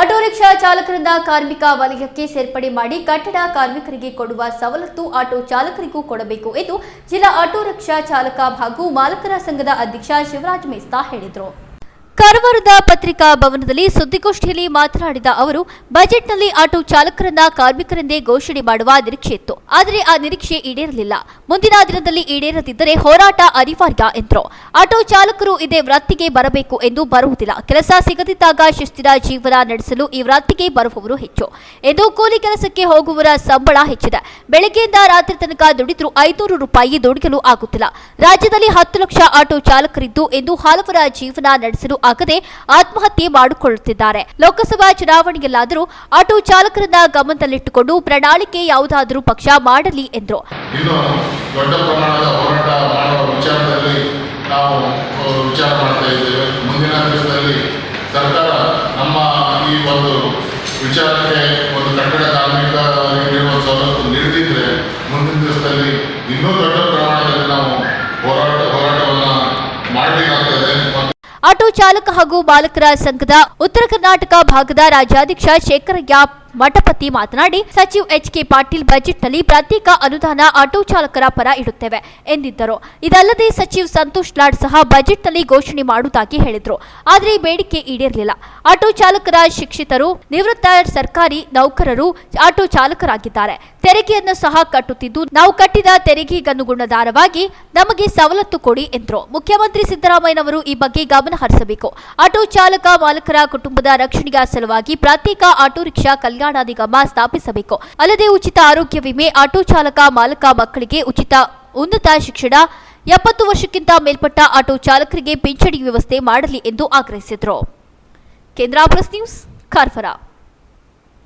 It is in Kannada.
ಆಟೋ ರಿಕ್ಷಾ ಚಾಲಕರಿಂದ ಕಾರ್ಮಿಕ ವಲಯಕ್ಕೆ ಸೇರ್ಪಡೆ ಮಾಡಿ ಕಟ್ಟಡ ಕಾರ್ಮಿಕರಿಗೆ ಕೊಡುವ ಸವಲತ್ತು ಆಟೋ ಚಾಲಕರಿಗೂ ಕೊಡಬೇಕು ಎಂದು ಜಿಲ್ಲಾ ಆಟೋ ರಿಕ್ಷಾ ಚಾಲಕ ಹಾಗೂ ಮಾಲಕರ ಸಂಘದ ಅಧ್ಯಕ್ಷ ಶಿವರಾಜ್ ಮೇಸ್ತಾ ಹೇಳಿದರು. ಕಾರವಾರದ ಪತ್ರಿಕಾ ಭವನದಲ್ಲಿ ಸುದ್ದಿಗೋಷ್ಠಿಯಲ್ಲಿ ಮಾತನಾಡಿದ ಅವರು, ಬಜೆಟ್ನಲ್ಲಿ ಆಟೋ ಚಾಲಕರನ್ನ ಕಾರ್ಮಿಕರೆಂದೇ ಘೋಷಣೆ ಮಾಡುವ ನಿರೀಕ್ಷೆ ಇತ್ತು. ಆದರೆ ಆ ನಿರೀಕ್ಷೆ ಈಡೇರಲಿಲ್ಲ. ಮುಂದಿನ ದಿನದಲ್ಲಿ ಈಡೇರದಿದ್ದರೆ ಹೋರಾಟ ಅನಿವಾರ್ಯ ಎಂದರು. ಆಟೋ ಚಾಲಕರು ಇದೇ ವೃತ್ತಿಗೆ ಬರಬೇಕು ಎಂದು ಬರುವುದಿಲ್ಲ. ಕೆಲಸ ಸಿಗದಿದ್ದಾಗ ಶಿಸ್ತಿನ ಜೀವನ ನಡೆಸಲು ಈ ವೃತ್ತಿಗೆ ಬರುವವರು ಹೆಚ್ಚು. ಎಂದು ಕೂಲಿ ಕೆಲಸಕ್ಕೆ ಹೋಗುವವರ ಸಂಬಳ ಹೆಚ್ಚಿದೆ. ಬೆಳಗ್ಗೆಯಿಂದ ರಾತ್ರಿ ತನಕ ದುಡಿದ್ರು ಐನೂರು ರೂಪಾಯಿ ದುಡಿಯಲು ಆಗುತ್ತಿಲ್ಲ. ರಾಜ್ಯದಲ್ಲಿ ಹತ್ತು ಲಕ್ಷ ಆಟೋ ಚಾಲಕರಿದ್ದು ಎಂದು ಹಲವರ ಜೀವನ ನಡೆಸಲು ಆಗದೆ ಆತ್ಮಹತ್ಯೆ ಮಾಡಿಕೊಳ್ಳುತ್ತಿದ್ದಾರೆ. ಲೋಕಸಭಾ ಚುನಾವಣೆಯಲ್ಲಾದರೂ ಆಟೋ ಚಾಲಕರನ್ನ ಗಮನದಲ್ಲಿಟ್ಟುಕೊಂಡು ಪ್ರಣಾಳಿಕೆ ಯಾವುದಾದರೂ ಪಕ್ಷ ಮಾಡಲಿ ಎಂದರು. ಇನ್ನು ದೊಡ್ಡ ಪ್ರಮಾಣದಲ್ಲಿ ನಾವು ಹೋರಾಟ ಆಟೋ ಚಾಲಕ ಹಾಗೂ ಬಾಲಕರ ಸಂಘದ ಉತ್ತರ ಕರ್ನಾಟಕ ಭಾಗದ ರಾಜ್ಯಾಧ್ಯಕ್ಷ ಶೇಖರಯ್ಯ ಮಠಪತಿ ಮಾತನಾಡಿ, ಸಚಿವ ಎಚ್ ಕೆ ಪಾಟೀಲ್ ಬಜೆಟ್ನಲ್ಲಿ ಪ್ರತ್ಯೇಕ ಅನುದಾನ ಆಟೋ ಚಾಲಕರ ಪರ ಇಡುತ್ತೇವೆ ಎಂದಿದ್ದರು. ಇದಲ್ಲದೆ ಸಚಿವ ಸಂತೋಷ್ ಲಾಡ್ ಸಹ ಬಜೆಟ್ನಲ್ಲಿ ಘೋಷಣೆ ಮಾಡುವುದಾಗಿ ಹೇಳಿದರು. ಆದರೆ ಬೇಡಿಕೆ ಈಡೇರಲಿಲ್ಲ. ಆಟೋ ಚಾಲಕರ ಶಿಕ್ಷಿತರು, ನಿವೃತ್ತ ಸರ್ಕಾರಿ ನೌಕರರು ಆಟೋ ಚಾಲಕರಾಗಿದ್ದಾರೆ. ತೆರಿಗೆಯನ್ನು ಸಹ ಕಟ್ಟುತ್ತಿದ್ದು, ನಾವು ಕಟ್ಟಿದ ತೆರಿಗೆಗನುಗುಣದಾರವಾಗಿ ನಮಗೆ ಸವಲತ್ತು ಕೊಡಿ ಎಂದರು. ಮುಖ್ಯಮಂತ್ರಿ ಸಿದ್ದರಾಮಯ್ಯನವರು ಈ ಬಗ್ಗೆ ಗಮನ ಹರಿಸಬೇಕು. ಆಟೋ ಚಾಲಕ ಮಾಲಕರ ಕುಟುಂಬದ ರಕ್ಷಣೆಯ ಸಲುವಾಗಿ ಪ್ರತ್ಯೇಕ ಆಟೋ ರಿಕ್ಷಾ ಕಲ್ಯಾಣ ನಿಗಮ ಸ್ಥಾಪಿಸಬೇಕು. ಅಲ್ಲದೆ ಉಚಿತ ಆರೋಗ್ಯ ವಿಮೆ, ಆಟೋ ಚಾಲಕ, ಮಾಲಕ ಮಕ್ಕಳಿಗೆ ಉಚಿತ ಉನ್ನತ ಶಿಕ್ಷಣ, ಎಪ್ಪತ್ತು ವರ್ಷಕ್ಕಿಂತ ಮೇಲ್ಪಟ್ಟ ಆಟೋ ಚಾಲಕರಿಗೆ ಪಿಂಚಣಿ ವ್ಯವಸ್ಥೆ ಮಾಡಲಿ ಎಂದು ಆಗ್ರಹಿಸಿದರು. ಕೇಂದ್ರ ಪ್ರೆಸ್ ನ್ಯೂಸ್